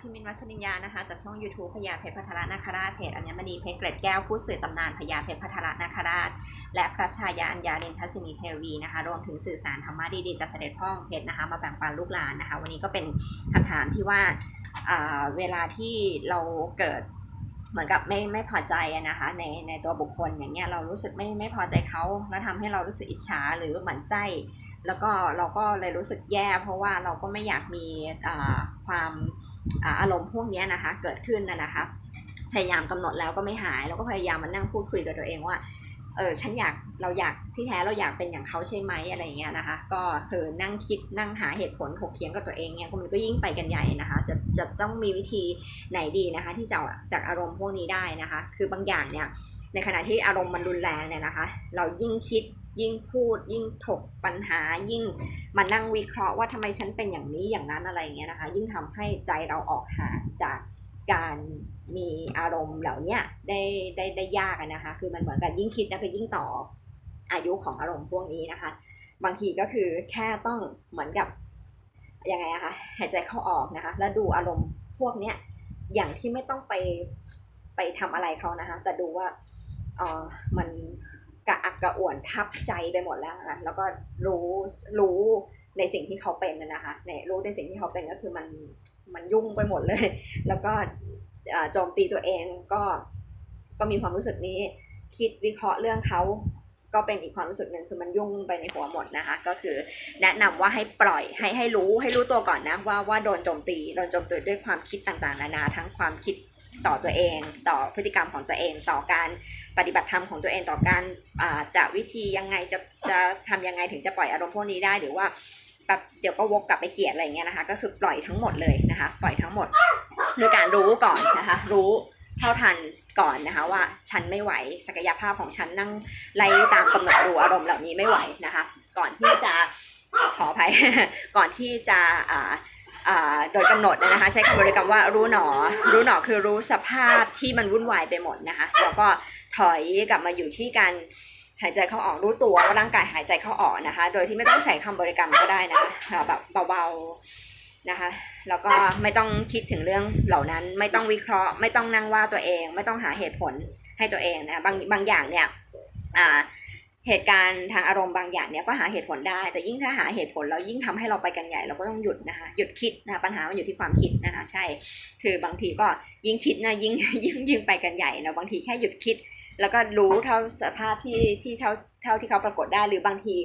พี่มินท์วัชรินยานะคะจากช่อง YouTube พญาเพชรพัทรนาคราชเพจอัญมณีเพชรเกร็ดแก้วผู้สื่อตำนานพญาเพชรพัทรนาคราช และพระชายาอัญญาเรนทัศนีเทวีนะคะรวมถึงสื่อสารธรรมะดีๆจากเสด็จพ่องเพชรนะคะมาแบ่งปันลูกหลานนะคะ วันนี้ก็เป็นคำถามที่ว่าเวลาที่เราเกิดเหมือนกับไม่ไม่พอใจนะคะในในตัวบุคคลอย่างเงี้ยเรารู้สึกไม่ไม่พอใจเขาแล้วทำให้เรารู้สึกอิจฉาหรือหมั่นไส้แล้วก็เราก็เลยรู้สึกแย่ เพราะว่าเราก็ไม่อยากมีความ อารมณ์พวกนี้นะคะ เกิดขึ้นนะนะคะ พยายามกำหนดแล้วก็ไม่หาย แล้วก็พยายามมานั่งพูดคุยกับตัวเองว่าเออฉันอยากเราอยากที่แท้เราอยากเป็นอย่างเขาใช่ไหมอะไรอย่างเงี้ยนะคะ ก็คือนั่งคิดนั่งหาเหตุผลถกเถียงกับตัวเองเนี่ยมันก็ยิ่งไปกันใหญ่นะคะ จะจะต้องมีวิธีไหนดีนะคะ ที่จะจากอารมณ์พวกนี้ได้นะคะ คือบางอย่างเนี่ย ในขณะที่อารมณ์มันรุนแรงเนี่ยนะคะ เรายิ่งคิดยิ่งพูด ยิ่งถกปัญหายิ่งมานั่งวิเคราะห์ว่าทำไมฉันเป็นอย่างนี้อย่างนั้นอะไรอย่างเงี้ยนะคะ ยิ่งทำให้ใจเราออกห่างจากการมีอารมณ์เหล่านี้ได้ได้ได้ยากนะคะ คือมันเหมือนกับยิ่งคิดนะคือยิ่งต่ออายุของอารมณ์พวกนี้นะคะ บางทีก็คือแค่ต้องเหมือนกับยังไงอะคะหายใจเข้าออกนะคะ แล้วดูอารมณ์พวกเนี้ยอย่างที่ไม่ต้องไปไปทำอะไรเขานะคะ แต่ดูว่า เออมันกระอักกระอ่วนทับใจไปหมดแล้วนะแล้วก็รู้รู้ในสิ่งที่เขาเป็นนะนะคะในรู้ในสิ่งที่เขาเป็นก็คือมันมันยุ่งไปหมดเลย แล้วก็เอ่อโจมตีตัวเองก็ก็มีความรู้สึกนี้ คิดวิเคราะห์เรื่องเขาก็เป็นอีกความรู้สึกหนึ่งคือมันยุ่งไปในหัวหมดนะคะ ก็คือแนะนำว่าให้ปล่อยให้ให้รู้ให้รู้ตัวก่อนนะว่าว่าโดนโจมตีโดนโจมตีด้วยความคิดต่างๆ นานาทั้งความคิด ต่อตัวเอง ต่อพฤติกรรมของตัวเอง ต่อการปฏิบัติธรรมของตัวเองต่อการาจะวิธียังไงจะจะทำยังไงถึงจะปล่อยอารมณ์พวกนี้ได้หรือว่าแบบเดี๋ยวก็วกกลับไปเกลียดอะไรเงี้ยนะคะ ก็คือปล่อยทั้งหมดเลยนะคะ ปล่อยทั้งหมดโดยการรู้ก่อนนะคะ รู้เท่าทันก่อนนะคะ ว่าฉันไม่ไหวศักยภาพของฉันนั่งไล่ตามกำหนดรู้อารมณ์เหล่านี้ไม่ไหวนะคะ ก่อนที่จะขออภัยก่อนที่จะอ่า โดยกำหนดนะคะ ใช้คำบริกรรมว่ารู้หนอ รู้หนอคือรู้สภาพที่มันวุ่นวายไปหมดนะคะ แล้วก็ถอยกลับมาอยู่ที่การหายใจเข้าออกรู้ตัวว่าร่างกายหายใจเข้าออกนะคะ โดยที่ไม่ต้องใช้คำบริกรรมก็ได้นะคะแบบเบาๆนะคะ แล้วก็ไม่ต้องคิดถึงเรื่องเหล่านั้น ไม่ต้องวิเคราะห์ ไม่ต้องนั่งว่าตัวเอง ไม่ต้องหาเหตุผลให้ตัวเองนะบางบางอย่างเนี่ยอ่า เหตุการณ์ทางอารมณ์บางอย่างเนี่ยก็หาเหตุผลได้ แต่ยิ่งถ้าหาเหตุผลแล้วยิ่งทำให้เราไปกันใหญ่เราก็ต้องหยุดนะคะหยุดคิดนะคะปัญหามันอยู่ที่ความคิดนะคะใช่ คือบางทีก็ยิ่งคิดนะยิ่งยิ่งยิ่งไปกันใหญ่นะบางทีแค่หยุดคิด แล้วก็รู้เท่าสภาพที่ที่เท่าเท่าที่เขาปรากฏได้หรือบางที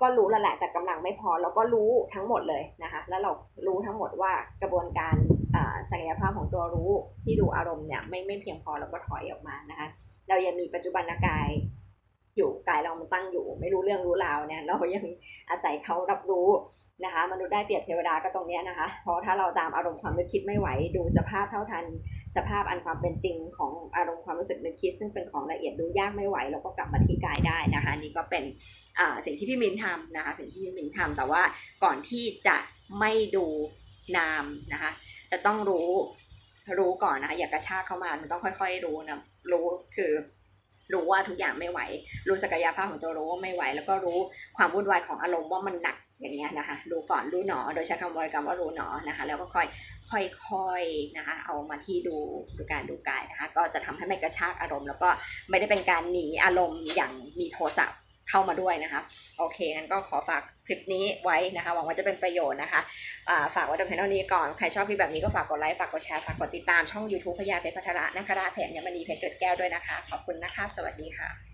ก็รู้แล้วแหละแต่กำลังไม่พอเราก็รู้ทั้งหมดเลยนะคะแล้วเรารู้ทั้งหมดว่ากระบวนการศักยภาพของตัวรู้ที่ดูอารมณ์เนี่ยไม่ไม่เพียงพอเราก็ถอยออกมานะคะเรายังมีปัจจุบันกาย อยู่กายเรามันตั้งอยู่ ไม่รู้เรื่องรู้ราวเนี่ยเรายังอาศัยเขารับรู้นะคะมนุษย์ได้เปรียบเทวดาก็ตรงนี้นะคะ เพราะถ้าเราตามอารมณ์ความนึกคิดไม่ไหว ดูสภาพเท่าทัน สภาพอันความเป็นจริงของอารมณ์ความรู้สึกนึกคิด ซึ่งเป็นของละเอียดดูยากไม่ไหว เราก็กลับมาที่กายได้นะคะนี่ก็เป็นสิ่งที่พี่มินทำนะคะสิ่งที่พี่มินทำแต่ว่าก่อนที่จะไม่ดูนามนะคะจะต้องรู้รู้ก่อนนะคะอย่ากระชากเข้ามามันต้องค่อย ๆ รู้นะรู้คือ รู้ว่าทุกอย่างไม่ไหว รู้ศักยภาพของตัวรู้ว่าไม่ไหว แล้วก็รู้ความวุ่นวายของอารมณ์ว่ามันหนักอย่างเงี้ยนะคะ รู้ก่อนรู้หนอ โดยใช้คำบริกรรมว่ารู้หนอนะคะ แล้วก็ค่อยค่อยๆนะคะ เอามาที่ดูดูการดูกายนะคะ ก็จะทำให้ไม่กระชากอารมณ์ แล้วก็ไม่ได้เป็นการหนีอารมณ์อย่างมีโทสะเข้ามาด้วยนะคะ โอเคงั้นก็ขอฝาก ลิปนี้ไว้นะคะหวังว่าจะเป็นประโยชน์นะคะาฝากไว้แต่เพียงเท่านี้ก่อน ใครชอบคลิปแบบนี้ก็ฝากกดไลค์ ฝากกดแชร์ ฝากกดติดตามช่อง YouTube พญาเพชรพัทระนัคราเพชรยมณีเพชรเกิดแก้วด้วยนะคะ ขอบคุณนะคะ สวัสดีค่ะ